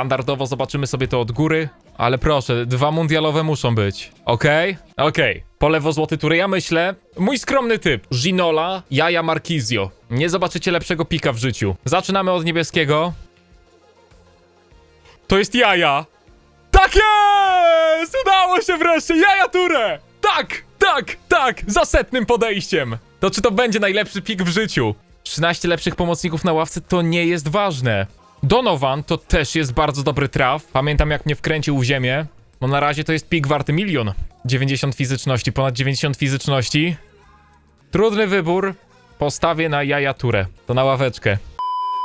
Standardowo zobaczymy sobie to od góry, ale proszę, dwa mundialowe muszą być. Okej? Okej. Po lewo złoty tury, ja myślę, mój skromny typ, Ginola, Jaja Marquizio. Nie zobaczycie lepszego pika w życiu. Zaczynamy od niebieskiego. To jest Jaja! Tak jest! Udało się wreszcie! Jaja Ture! Tak, tak, tak! Za setnym podejściem! To czy to będzie najlepszy pik w życiu? 13 lepszych pomocników na ławce to nie jest ważne. Donovan to też jest bardzo dobry traf. Pamiętam jak mnie wkręcił w ziemię. No na razie to jest pik warty milion. 90 fizyczności, ponad 90 fizyczności. Trudny wybór. Postawię na Jaja Ture. To na ławeczkę.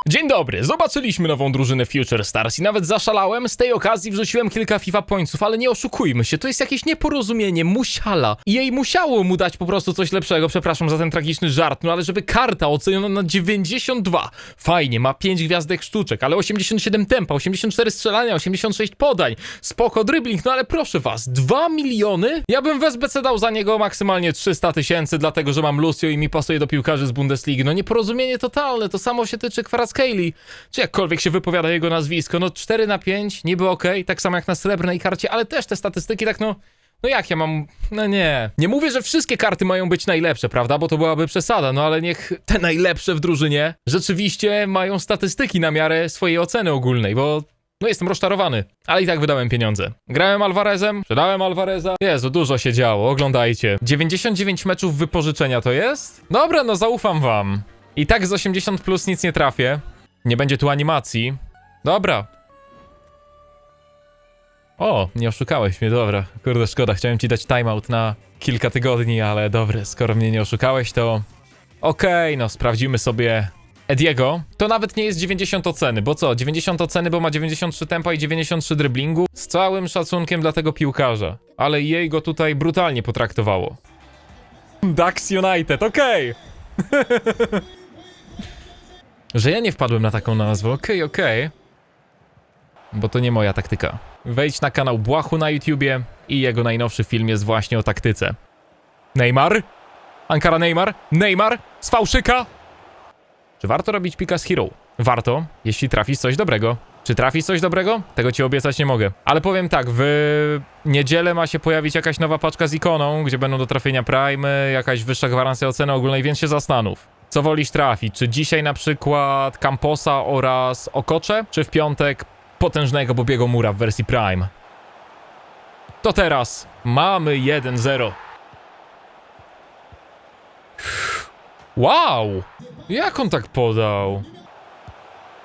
Dzień dobry, zobaczyliśmy nową drużynę Future Stars i nawet zaszalałem. Z tej okazji wrzuciłem kilka FIFA pointsów, ale nie oszukujmy się, to jest jakieś nieporozumienie, musiala. I jej musiało mu dać po prostu coś lepszego, przepraszam za ten tragiczny żart, no ale żeby karta oceniona na 92. Fajnie, ma 5 gwiazdek sztuczek, ale 87 tempa, 84 strzelania, 86 podań. Spoko dribbling, no ale proszę was, 2 miliony? Ja bym w SBC dał za niego maksymalnie 300 tysięcy, dlatego że mam Lucio i mi pasuje do piłkarzy z Bundesligi. No nieporozumienie totalne, to samo się tyczy Kvaratskheili, czy jakkolwiek się wypowiada jego nazwisko. No 4 na 5, niby okej, tak samo jak na srebrnej karcie, ale też te statystyki tak no... No jak ja mam. No nie. Nie mówię, że wszystkie karty mają być najlepsze, prawda? Bo to byłaby przesada, no ale niech te najlepsze w drużynie rzeczywiście mają statystyki na miarę swojej oceny ogólnej, bo. No jestem rozczarowany, ale i tak wydałem pieniądze. Grałem Alvarezem, sprzedałem Alvareza. Jezu, dużo się działo, oglądajcie. 99 meczów wypożyczenia to jest? Dobra, no zaufam wam. I tak z 80 plus nic nie trafię. Nie będzie tu animacji. Dobra, o, nie oszukałeś mnie, dobra. Kurde, szkoda, chciałem ci dać timeout na kilka tygodni, ale dobre, skoro mnie nie oszukałeś, to... Okej, no sprawdzimy sobie Ediego. To nawet nie jest 90 oceny, bo co? 90 oceny, bo ma 93 tempa i 93 driblingu? Z całym szacunkiem dla tego piłkarza. Ale jej go tutaj brutalnie potraktowało. Dax United, okej! Że ja nie wpadłem na taką nazwę, okej, okej. Bo to nie moja taktyka. Wejdź na kanał Błachu na YouTubie i jego najnowszy film jest właśnie o taktyce. Neymar? Ankara Neymar? Neymar? Z fałszyka? Czy warto robić pika z Hero? Warto, jeśli trafisz coś dobrego. Czy trafisz coś dobrego? Tego ci obiecać nie mogę. Ale powiem tak, w niedzielę ma się pojawić jakaś nowa paczka z ikoną, gdzie będą do trafienia Prime, jakaś wyższa gwarancja oceny ogólnej, więc się zastanów. Co wolisz trafić? Czy dzisiaj na przykład Camposa oraz Okocze? Czy w piątek potężnego Bobiego Mura w wersji Prime? To teraz mamy 1-0. Wow! Jak on tak podał?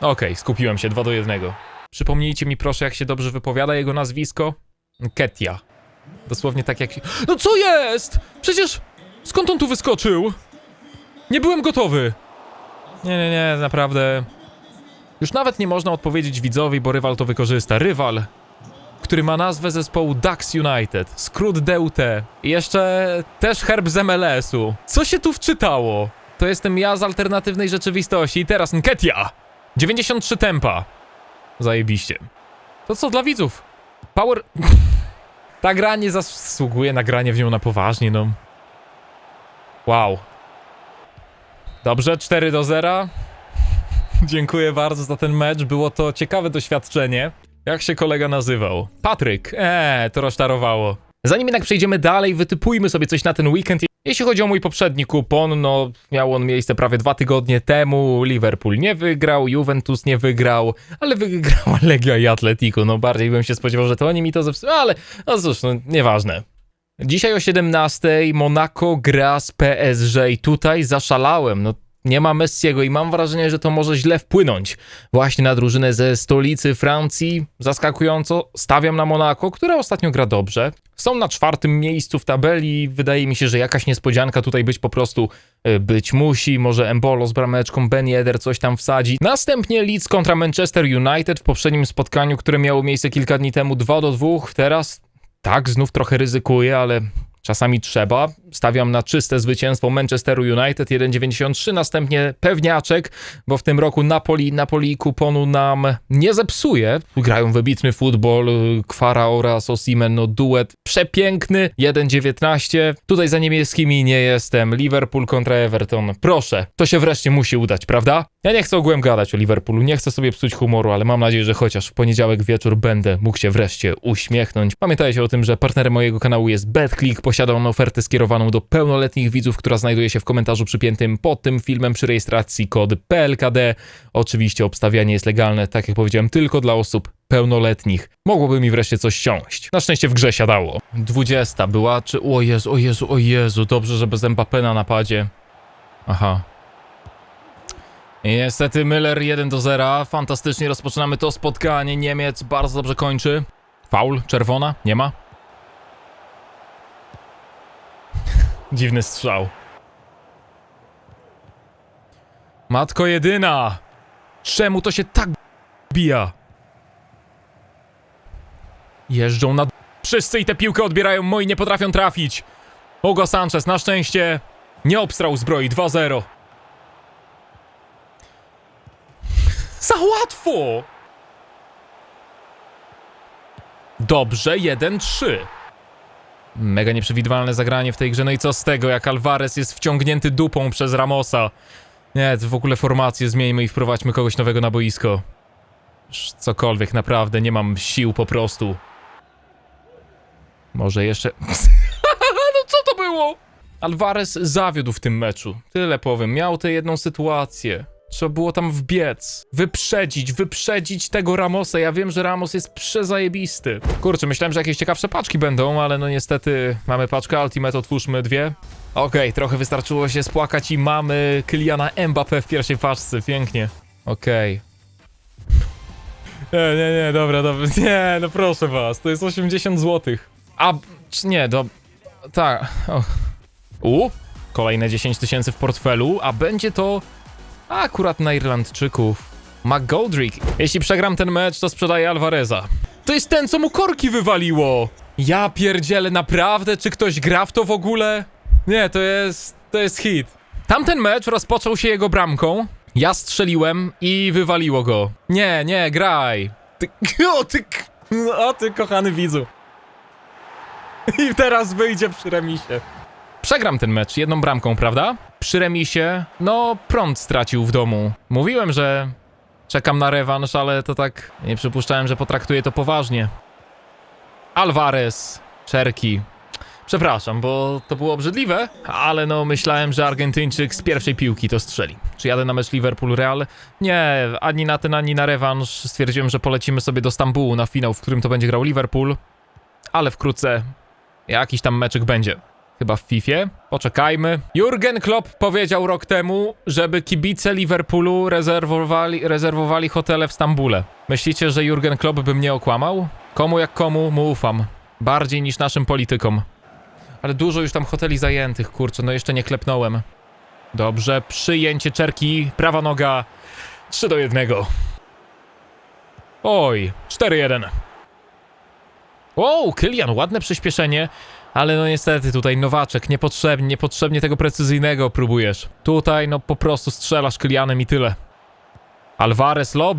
Okej, skupiłem się, 2 do 1. Przypomnijcie mi proszę, jak się dobrze wypowiada jego nazwisko? Ketia. Dosłownie tak jak. No co jest? Przecież... Skąd on tu wyskoczył? Nie byłem gotowy. Nie, nie, nie, naprawdę... Już nawet nie można odpowiedzieć widzowi, bo rywal to wykorzysta. Rywal, który ma nazwę zespołu Dax United, skrót DUT i jeszcze też herb z MLS-u. Co się tu wczytało? To jestem ja z alternatywnej rzeczywistości i teraz Nketia! 93 tempa. Zajebiście. To co dla widzów? Power... Ta gra nie zasługuje na granie w nią na poważnie, no. Wow. Dobrze, 4 do 0. Dziękuję bardzo za ten mecz, było to ciekawe doświadczenie. Jak się kolega nazywał? Patryk. Eee, to rozczarowało. Zanim jednak przejdziemy dalej, wytypujmy sobie coś na ten weekend. Jeśli chodzi o mój poprzedni kupon, no miał on miejsce prawie dwa tygodnie temu. Liverpool nie wygrał, Juventus nie wygrał, ale wygrała Legia i Atletico. No bardziej bym się spodziewał, że to oni mi to zepsuły, ale no cóż, no nieważne. Dzisiaj o 17 Monaco gra z PSG i tutaj zaszalałem. No nie ma Messiego i mam wrażenie, że to może źle wpłynąć właśnie na drużynę ze stolicy Francji. Zaskakująco stawiam na Monaco, które ostatnio gra dobrze. Są na czwartym miejscu w tabeli. Wydaje mi się, że jakaś niespodzianka tutaj być po prostu y, być musi. Może Embolo z brameczką, Ben Yedder coś tam wsadzi. Następnie Leeds kontra Manchester United w poprzednim spotkaniu, które miało miejsce kilka dni temu 2 do 2. Teraz tak, znów trochę ryzykuję, ale Czasami trzeba. Stawiam na czyste zwycięstwo Manchesteru United 1,93. Następnie pewniaczek, bo w tym roku Napoli, Napoli kuponu nam nie zepsuje. Grają wybitny futbol. Kwara oraz Osimen, no duet przepiękny. 1,19. Tutaj za niebieskimi nie jestem. Liverpool kontra Everton. Proszę, to się wreszcie musi udać, prawda? Ja nie chcę ogółem gadać o Liverpoolu, nie chcę sobie psuć humoru, ale mam nadzieję, że chociaż w poniedziałek wieczór będę mógł się wreszcie uśmiechnąć. Pamiętajcie o tym, że partnerem mojego kanału jest BetClick. Posiada on ofertę skierowaną do pełnoletnich widzów, która znajduje się w komentarzu przypiętym pod tym filmem przy rejestracji kod PLKD. Oczywiście obstawianie jest legalne, tak jak powiedziałem, tylko dla osób pełnoletnich. Mogłoby mi wreszcie coś siąść. Na szczęście w grze siadało. 20 była, czy... O Jezu, o Jezu, o Jezu, dobrze, że bez Mbappé na napadzie. Aha. Niestety Müller 1 do 0. Fantastycznie rozpoczynamy to spotkanie. Niemiec bardzo dobrze kończy. Faul, czerwona, nie ma. Dziwny strzał. Matko jedyna! Czemu to się tak bija? Jeżdżą na wszyscy i tę piłkę odbierają, moi nie potrafią trafić. Hugo Sanchez na szczęście nie obstrał zbroi 2-0. Za łatwo! Dobrze, 1-3. Mega nieprzewidywalne zagranie w tej grze. No i co z tego, jak Alvarez jest wciągnięty dupą przez Ramosa? Nie, w ogóle formację zmieńmy i wprowadźmy kogoś nowego na boisko. Cokolwiek, naprawdę, nie mam sił po prostu. Może jeszcze... no co to było? Alvarez zawiódł w tym meczu. Tyle powiem. Miał tę jedną sytuację. Trzeba było tam wbiec, wyprzedzić, wyprzedzić tego Ramosa. Ja wiem, że Ramos jest przezajebisty. Kurczę, myślałem, że jakieś ciekawsze paczki będą, ale no niestety mamy paczkę Ultimate, otwórzmy dwie. Okej, trochę wystarczyło się spłakać i mamy Kyliana Mbappé w pierwszej paczce, pięknie. Okej. Nie, nie, nie, dobra, dobra, nie, no proszę was, to jest 80 zł. A, czy nie, do... Tak, o. U, kolejne 10 tysięcy w portfelu, a będzie to akurat na Irlandczyków. McGoldrick. Jeśli przegram ten mecz, to sprzedaję Alvareza. To jest ten, co mu korki wywaliło! Ja pierdzielę, naprawdę? Czy ktoś gra w to w ogóle? Nie, to jest... to jest hit. Tamten mecz rozpoczął się jego bramką. Ja strzeliłem i wywaliło go. Nie, nie, graj. Ty, o ty, o ty kochany widzu. I teraz wyjdzie przy remisie. Przegram ten mecz jedną bramką, prawda? Przy remisie, no prąd stracił w domu. Mówiłem, że czekam na rewanż, ale to tak nie przypuszczałem, że potraktuję to poważnie. Alvarez, Czerki. Przepraszam, bo to było obrzydliwe, ale no myślałem, że Argentyńczyk z pierwszej piłki to strzeli. Czy jadę na mecz Liverpool-Real? Nie, ani na ten, ani na rewanż. Stwierdziłem, że polecimy sobie do Stambułu na finał, w którym to będzie grał Liverpool. Ale wkrótce jakiś tam meczek będzie. Chyba w Fifie. Poczekajmy. Jurgen Klopp powiedział rok temu, żeby kibice Liverpoolu rezerwowali, rezerwowali hotele w Stambule. Myślicie, że Jurgen Klopp by mnie okłamał? Komu jak komu mu ufam. Bardziej niż naszym politykom. Ale dużo już tam hoteli zajętych, kurczę, no jeszcze nie klepnąłem. Dobrze, przyjęcie czerki, prawa noga. 3 do 1. Oj, 4-1. Wow, Kylian, ładne przyspieszenie, ale no niestety tutaj nowaczek, niepotrzebnie, niepotrzebnie tego precyzyjnego próbujesz. Tutaj no po prostu strzelasz Kylianem i tyle. Alvarez lob,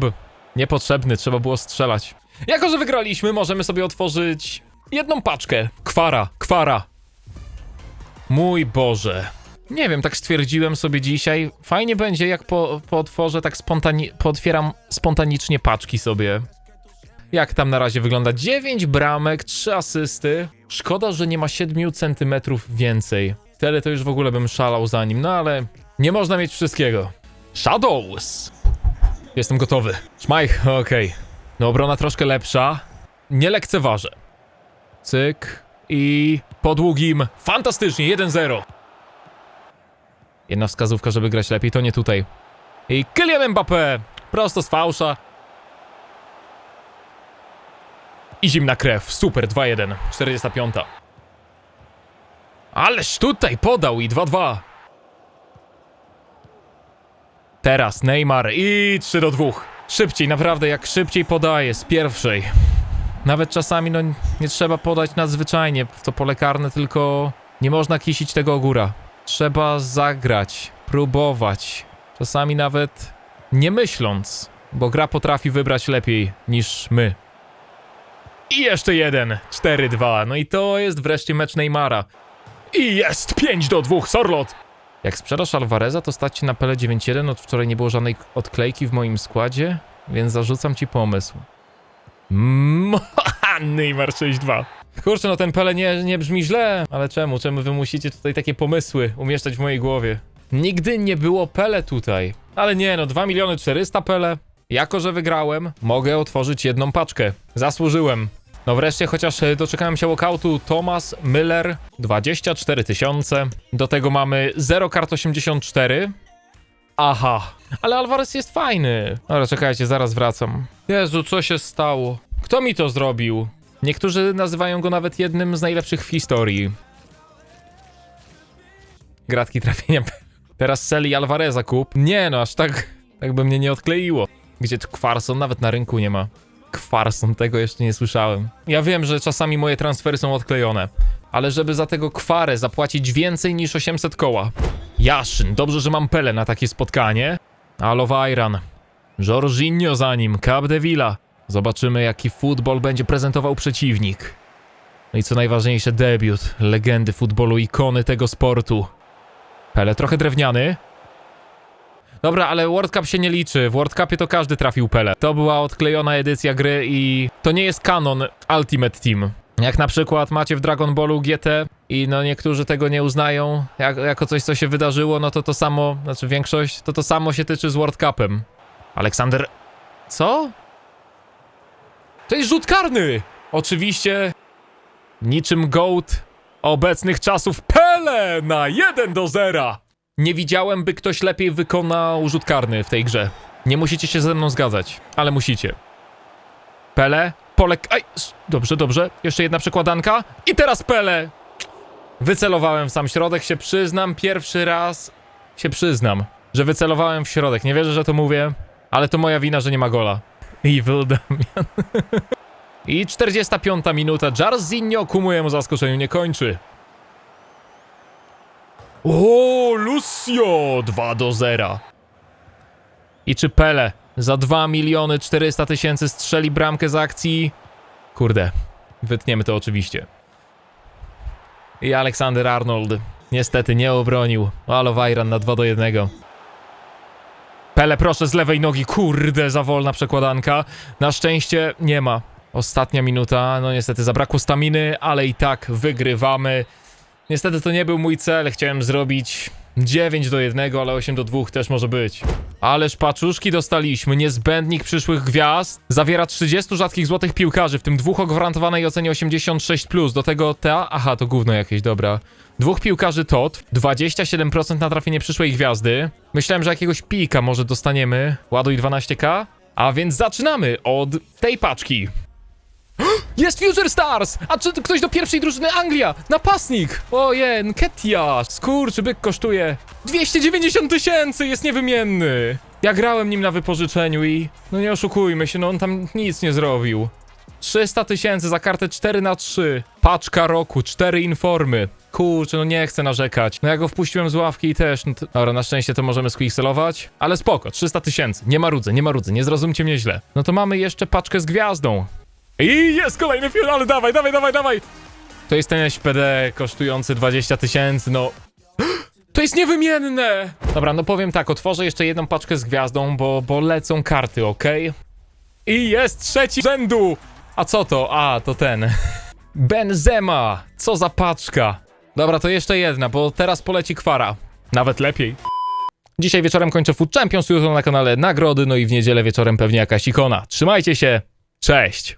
niepotrzebny, trzeba było strzelać. Jako, że wygraliśmy, możemy sobie otworzyć jedną paczkę. Kwara, kwara. Mój Boże. Nie wiem, tak stwierdziłem sobie dzisiaj. Fajnie będzie, jak po, pootworzę, tak spontani- pootwieram spontanicznie paczki sobie. Jak tam na razie wygląda? 9 bramek, 3 asysty. Szkoda, że nie ma 7 centymetrów więcej. Tyle to już w ogóle bym szalał za nim, no ale nie można mieć wszystkiego. Shadows! Jestem gotowy. Szmajch, okej. No obrona troszkę lepsza. Nie lekceważę. Cyk. I po długim. Fantastycznie, 1-0. Jedna wskazówka, żeby grać lepiej, to nie tutaj. I Kylian Mbappé. Prosto z fałsza. I zimna krew. Super, 2-1. 45. Ależ tutaj podał i 2-2. Teraz Neymar i 3 do 2. Szybciej, naprawdę jak szybciej podaje z pierwszej. Nawet czasami, no, nie trzeba podać nadzwyczajnie w to pole karne, tylko nie można kisić tego ogóra. Trzeba zagrać, próbować. Czasami nawet nie myśląc, bo gra potrafi wybrać lepiej niż my. I jeszcze jeden, 4-2. No i to jest wreszcie mecz Neymara. I jest 5 do 2, Sorlot! Jak sprzedasz Alvareza, to stać na Pele 9-1. Od wczoraj nie było żadnej odklejki w moim składzie, więc zarzucam ci pomysł. Mm, Neymar 6-2. Kurczę, no ten Pele nie, nie brzmi źle, ale czemu? Czemu wy musicie tutaj takie pomysły umieszczać w mojej głowie? Nigdy nie było Pele tutaj. Ale nie, no 2 miliony 400 Pele. Jako, że wygrałem, mogę otworzyć jedną paczkę. Zasłużyłem. No wreszcie chociaż e, doczekałem się walkoutu Thomas Müller 24 tysiące. Do tego mamy 0 kart 84. Aha, ale Alvarez jest fajny. Dobra, czekajcie, zaraz wracam. Jezu, co się stało? Kto mi to zrobił? Niektórzy nazywają go nawet jednym z najlepszych w historii. Gratki trafienia. Teraz Seli Alvareza kup. Nie no, aż tak, tak by mnie nie odkleiło. Gdzie Kwarson nawet na rynku nie ma. Kwarson, tego jeszcze nie słyszałem. Ja wiem, że czasami moje transfery są odklejone, ale żeby za tego kwarę zapłacić więcej niż 800 koła. Jaszyn, dobrze, że mam Pele na takie spotkanie. Alowajran. Jorginho za nim, Capdevila. Zobaczymy, jaki futbol będzie prezentował przeciwnik. No i co najważniejsze, debiut legendy futbolu, ikony tego sportu. Pele trochę drewniany. Dobra, ale World Cup się nie liczy. W World Cupie to każdy trafił Pele. To była odklejona edycja gry i to nie jest kanon Ultimate Team. Jak na przykład macie w Dragon Ballu GT i no niektórzy tego nie uznają jak, jako coś, co się wydarzyło, no to to samo, znaczy większość, to to samo się tyczy z World Cupem. Aleksander... Co? To jest rzut karny! Oczywiście niczym GOAT obecnych czasów Pele na 1 do 0. Nie widziałem, by ktoś lepiej wykonał rzut karny w tej grze. Nie musicie się ze mną zgadzać, ale musicie. Pele, Polek, aj, dobrze, dobrze, jeszcze jedna przekładanka i teraz Pele. Wycelowałem w sam środek, się przyznam, pierwszy raz się przyznam, że wycelowałem w środek. Nie wierzę, że to mówię, ale to moja wina, że nie ma gola. Evil Damian. I 45 minuta, Jarzinho ku mojemu zaskoczeniu nie kończy. O, Lucio 2 do 0. I czy Pele za 2 miliony 400 tysięcy strzeli bramkę z akcji? Kurde, wytniemy to oczywiście. I Aleksander Arnold niestety nie obronił. Alowajran na 2 do 1. Pele proszę z lewej nogi, kurde, za wolna przekładanka. Na szczęście nie ma. Ostatnia minuta, no niestety zabrakło staminy, ale i tak wygrywamy. Niestety to nie był mój cel, chciałem zrobić 9 do 1, ale 8 do 2 też może być. Ależ paczuszki dostaliśmy, niezbędnik przyszłych gwiazd. Zawiera 30 rzadkich złotych piłkarzy, w tym dwóch o gwarantowanej ocenie 86+, do tego ta... Aha, to gówno jakieś, dobra. Dwóch piłkarzy TOT, 27% na trafienie przyszłej gwiazdy. Myślałem, że jakiegoś pika może dostaniemy. Ładuj 12k. A więc zaczynamy od tej paczki. Jest Future Stars! A czy to ktoś do pierwszej drużyny Anglia? Napastnik! Ojej, Nketia! Skurczy byk kosztuje 290 tysięcy, jest niewymienny! Ja grałem nim na wypożyczeniu i... No nie oszukujmy się, no on tam nic nie zrobił. 300 tysięcy za kartę 4 na 3 Paczka roku, 4 informy. Kurczę, no nie chcę narzekać. No ja go wpuściłem z ławki i też, no to... Dobra, na szczęście to możemy squeakselować. Ale spoko, 300 tysięcy. Nie marudzę, nie marudzę, nie zrozumcie mnie źle. No to mamy jeszcze paczkę z gwiazdą. I jest kolejny finał, dawaj, dawaj, dawaj, dawaj! To jest ten SPD kosztujący 20 tysięcy, no... To jest niewymienne! Dobra, no powiem tak, otworzę jeszcze jedną paczkę z gwiazdą, bo, bo lecą karty, ok? I jest trzeci rzędu! A co to? A, to ten. Benzema! Co za paczka! Dobra, to jeszcze jedna, bo teraz poleci kwara. Nawet lepiej. Dzisiaj wieczorem kończę Food Champions, jutro na kanale nagrody, no i w niedzielę wieczorem pewnie jakaś ikona. Trzymajcie się, cześć!